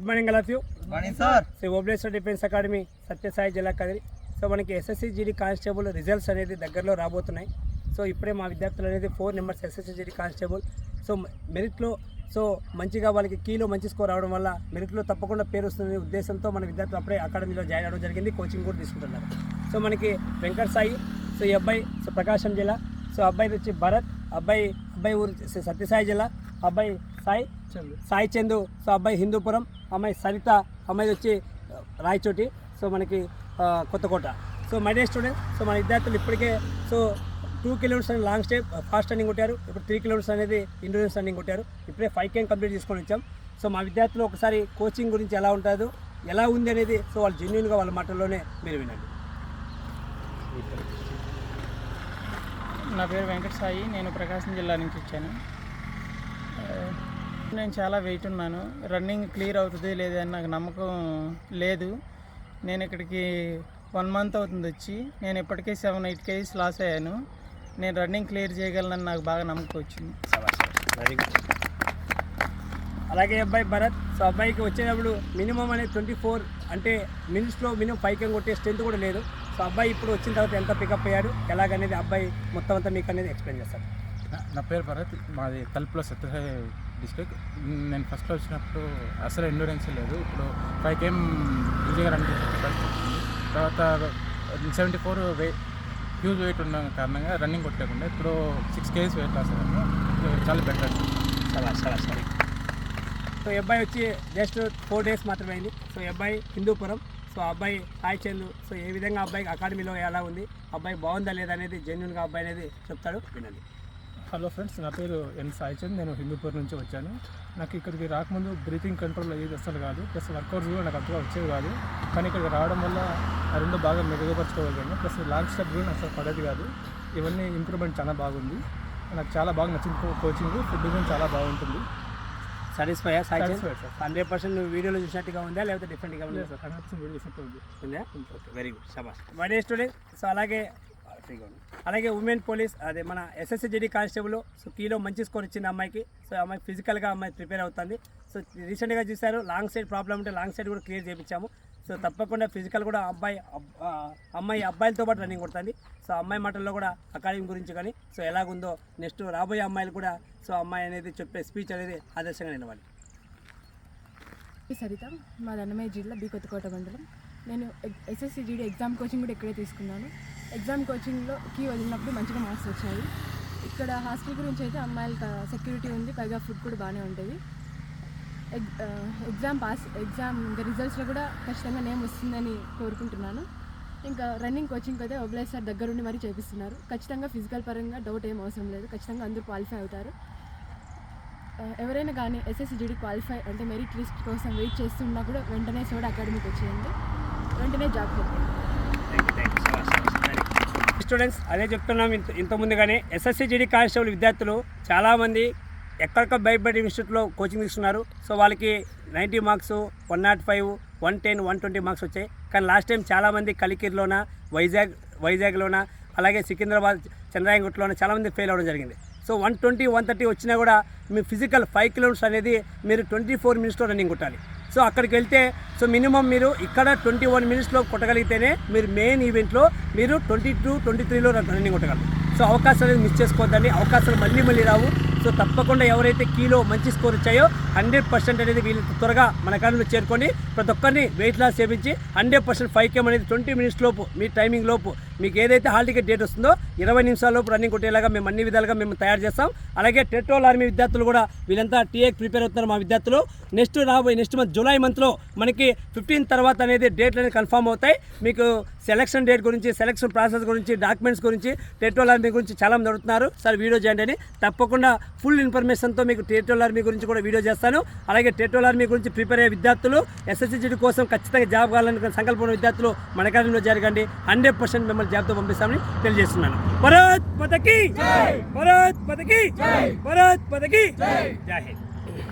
Good morning all of you morning sir Shri Obleshwar defence academy Sathya Sai జిల్లా Kadiri. So మనకి SSC GD constable results అనేది దగ్గరలో రాబోతున్నాయి. So ఇప్పుడే మా విద్యార్థులు అనేది four numbers SSC GD constable. So మెరిట్లో so మంచిగా వాళ్ళకి కీలో మంచి స్కోర్ రావడం వల్ల మెరిట్లో తప్పకుండా పేరు వస్తుంది ఉద్దేశంతో మన విద్యార్థులు అప్పుడే అకాడమీలో జాయిన్ అవ్వడం జరిగింది కోచింగ్ కూడా తీసుకుంటున్నారు. సో మనకి వెంకట్ సాయి సో ఈ అబ్బాయి సో ప్రకాశం జిల్లా. సో అబ్బాయి వచ్చి భరత్ అబ్బాయి అబ్బాయి ఊరు సత్యసాయి జిల్లా. అబ్బాయి సాయి సాయి చందు. సో అబ్బాయి హిందూపురం. అమ్మాయి సరిత. అమ్మాయి వచ్చి రాయచోటి. సో మనకి Kothakota. So my day student so మన విద్యార్థులు ఇప్పటికే సో టూ కిలోమీటర్స్ అనేది లాంగ్ స్టెప్ ఫాస్ట్ రన్నింగ్ కొట్టారు. ఇప్పుడు త్రీ కిలోమీటర్స్ అనేది ఇండోరెన్స్ రన్నింగ్ కొట్టారు. ఇప్పుడే ఫైవ్ కేమ్ కంప్లీట్ చేసుకొని వచ్చాం. సో మా విద్యార్థులు ఒకసారి కోచింగ్ గురించి ఎలా ఉంటుందో ఎలా ఉంది అనేది సో వాళ్ళు జెన్యున్గా వాళ్ళ మాటల్లోనే మీరు వినండి. నా పేరు వెంకట సాయి. నేను ప్రకాశం జిల్లా నుంచి వచ్చాను. నేను చాలా వెయిట్ ఉన్నాను. రన్నింగ్ క్లియర్ అవుతుంది లేదని నాకు నమ్మకం లేదు. నేను ఇక్కడికి వన్ మంత్ అవుతుంది వచ్చి. నేను ఇప్పటికే సెవెన్ ఎయిట్ కేజీస్ లాస్ అయ్యాను. నేను రన్నింగ్ క్లియర్ చేయగలనని నాకు బాగా నమ్మకం వచ్చింది. వెరీ గుడ్ అలాగే అబ్బాయి భరత్. సో అబ్బాయికి వచ్చేటప్పుడు మినిమం అనేది ట్వంటీ ఫోర్ అంటే మినిట్స్లో మినిమం పైకి కొట్టే స్ట్రెంత్ కూడా లేదు. సో అబ్బాయి ఇప్పుడు వచ్చిన తర్వాత ఎంత పికప్ అయ్యాడు ఎలాగనేది అబ్బాయి మొత్తం అంతా మీకు అనేది ఎక్స్ప్లెయిన్ చేస్తారు. నా- పేరు భరత్ మాది తలుపులో సత్యసాయి డిస్ట్రిక్ట్ నేను ఫస్ట్లో వచ్చినప్పుడు అసలు ఎండూరెన్స్ లేదు. ఇప్పుడు ఫైవ్ కేఎం ఈజీగా రన్ చేసే కెపాసిటీ వచ్చింది. తర్వాత seventy four weight huge weight ఉన్న కారణంగా రన్నింగ్ కొట్టలేకుండా ఇప్పుడు సిక్స్ కేజీస్ వెయిట్ లాస్ అయ్యాను చాలా బెటర్ చాలా చాలా సరే సో అబ్బాయి వచ్చి జస్ట్ ఫోర్ డేస్ మాత్రమే అయింది. సో అబ్బాయి హిందూపురం సో ఆ అబ్బాయి హాయ్ చందు సో ఏ విధంగా అబ్బాయికి అకాడమీలో ఎలా ఉంది? అబ్బాయి బాగుందా లేదా అనేది జెన్యున్గా అబ్బాయి అనేది చెప్తాడు. వినండి. హలో ఫ్రెండ్స్ నా పేరు ఎన్ సాయిచంద్ నేను హిందూపూర్ నుంచి వచ్చాను. నాకు ఇక్కడికి రాకముందు బ్రీతింగ్ కంట్రోల్ అయ్యేది అసలు కాదు. ప్లస్ వర్కౌట్స్ కూడా నాకు అంతగా వచ్చేది కాదు. కానీ ఇక్కడికి రావడం వల్ల రెండు బాగా మెరుగుపరచుకోగలిగాను. ప్లస్ లాంగ్ స్టెప్ కూడా అసలు పడేది కాదు. ఇవన్నీ ఇంప్రూవ్మెంట్ చాలా బాగుంది. నాకు చాలా బాగా నచ్చింది కోచింగ్ ఫుడ్ కూడా చాలా బాగుంటుంది. సాటిస్ఫై సాయి. హండ్రెడ్ పర్సెంట్ నువ్వు వీడియోలో చూసినట్టుగా ఉందా? లేకపోతే డిఫరెంట్గా ఉందా? ఉంది. ఓకే వెరీ గుడ్ శబాష్ వన్ డే స్టూడెంట్ సో అలాగే. అలాగే ఉమెన్ పోలీస్ అదే మన ఎస్ఎస్సి జెడి కానిస్టేబుల్ సో కీలో మంచి స్కోర్ ఇచ్చింది అమ్మాయికి. సో అమ్మాయి ఫిజికల్గా అమ్మాయి ప్రిపేర్ అవుతుంది. సో రీసెంట్గా చూశారు. లాంగ్ సైడ్ ప్రాబ్లం ఉంటే లాంగ్ సైడ్ కూడా క్లియర్ చేయించాము. సో తప్పకుండా ఫిజికల్ కూడా అబ్బాయి అమ్మాయి అబ్బాయిలతో పాటు రన్నింగ్ కొడుతుంది. సో అమ్మాయి మాటల్లో కూడా అకాడమీ గురించి కానీ సో ఎలాగుందో నెక్స్ట్ రాబోయే అమ్మాయిలు కూడా సో అమ్మాయి అనేది చెప్పే స్పీచ్ అనేది ఆదర్శంగా నిలవాలి. సరిత మా అన్నమయ్య జిల్లా బి కొత్తకోట మండలం. నేను ఎస్ఎస్సి జీడీ ఎగ్జామ్ కోచింగ్ కూడా ఇక్కడే తీసుకున్నాను. ఎగ్జామ్ కోచింగ్లో కీ వదిలినప్పుడు మంచిగా మార్క్స్ వచ్చాయి. ఇక్కడ హాస్టల్ గురించి అయితే అమ్మాయిల సెక్యూరిటీ ఉంది పైగా ఫుడ్ కూడా బాగానే ఉంటుంది. ఎగ్జామ్ పాస్ ఎగ్జామ్ ఇంకా రిజల్ట్స్లో కూడా ఖచ్చితంగా నేమ్ వస్తుందని కోరుకుంటున్నాను. ఇంకా రన్నింగ్ కోచింగ్ అయితే ఒబ్లైజ్ సార్ దగ్గరుండి మరీ చేపిస్తున్నారు. ఖచ్చితంగా ఫిజికల్ పరంగా డౌట్ ఏం అవసరం లేదు. ఖచ్చితంగా అందరూ క్వాలిఫై అవుతారు. ఎవరైనా కానీ ఎస్ఎస్సిజిడి క్వాలిఫై అంటే మెరిట్ లిస్ట్ కోసం వెయిట్ చేస్తున్నా కూడా వెంటనే సోడా అకాడమీకి వచ్చేయండి. వెంటనే జాబ్ స్టూడెంట్స్ అదే చెప్తున్నాం ఇంత ఇంతకుముందుగానే ఎస్ఎస్సి జీడీ కానిస్టేబుల్ విద్యార్థులు చాలామంది ఎక్కడికో భయపడి ఇన్స్టిట్యూట్లో కోచింగ్ తీసుకున్నారు సో వాళ్ళకి ninety marks one not five one ten one twenty marks వచ్చాయి. కానీ లాస్ట్ టైం చాలామంది కలికిరిలోన వైజాగ్ వైజాగ్లోన అలాగే సికింద్రాబాద్ చంద్రాయంగుట్లోన చాలామంది ఫెయిల్ అవ్వడం జరిగింది. So one twenty one thirty వచ్చినా కూడా మీ ఫిజికల్ ఫైవ్ కిలోమీటర్స్ అనేది మీరు ట్వంటీ ఫోర్ మినిట్స్లో రన్నింగ్ కొట్టాలి. సో అక్కడికి వెళ్తే సో మినిమం మీరు ఇక్కడ ట్వంటీ వన్ మినిట్స్లో కొట్టగలిగితేనే మీరు మెయిన్ ఈవెంట్లో మీరు ట్వంటీ టూ ట్వంటీ త్రీలో రన్నింగ్ కొట్టగలరు. సో అవకాశాలు అనేది మిస్ చేసుకోవద్దండి. అవకాశాలు మళ్ళీ మళ్ళీ రావు. సో తప్పకుండా ఎవరైతే కీలో మంచి స్కోర్ వచ్చాయో హండ్రెడ్ పర్సెంట్ అనేది వీళ్ళు త్వరగా మన కాలంలో చేరుకొని ప్రతి ఒక్కరిని వెయిట్ లాస్ చేపించి హండ్రెడ్ పర్సెంట్ ఫైవ్ కేమ్ అనేది ట్వంటీ మినిట్స్ లోపు మీ టైమింగ్ లోపు మీకు ఏదైతే హాల్ టికెట్ డేట్ వస్తుందో ఇరవై నిమిషాలలోపు రన్నింగ్ కొట్టేలాగా మేము అన్ని విధాలుగా మేము తయారు చేస్తాం. అలాగే టెట్రోల్ ఆర్మీ విద్యార్థులు కూడా వీళ్ళంతా టీఏకి ప్రిపేర్ అవుతున్నారు మా విద్యార్థులు. నెక్స్ట్ రాబోయే నెక్స్ట్ మంత్ జూలై మంత్లో మనకి ఫిఫ్టీన్ తర్వాత అనేది డేట్లు అనేది కన్ఫర్మ్ అవుతాయి. మీకు సెలక్షన్ డేట్ గురించి సెలక్షన్ ప్రాసెస్ గురించి డాక్యుమెంట్స్ గురించి టెట్రోల్ ఆర్మీ గురించి చాలా మంది అడుగుతున్నారు. సార్ వీడియో చేయండి అని. తప్పకుండా ఫుల్ ఇన్ఫర్మేషన్తో మీకు టెట్రోల్ ఆర్మీ గురించి కూడా వీడియో చేస్తాను. అలాగే టెట్రోల్ ఆర్మీ గురించి ప్రిపేర్ అయ్యే విద్యార్థులు ఎస్ఎస్సీ కోసం ఖచ్చితంగా జాబ్ కావాలనుకున్న సంకల్పం విద్యార్థులు మన కాలంలో జరగండి హండ్రెడ్ పర్సెంట్ మిమ్మల్ని జాబ్తో పంపిస్తామని తెలియజేస్తున్నాను. భరత్ పదకి! భరత్ పదకి! భరత్ పదకి! జై హింద్.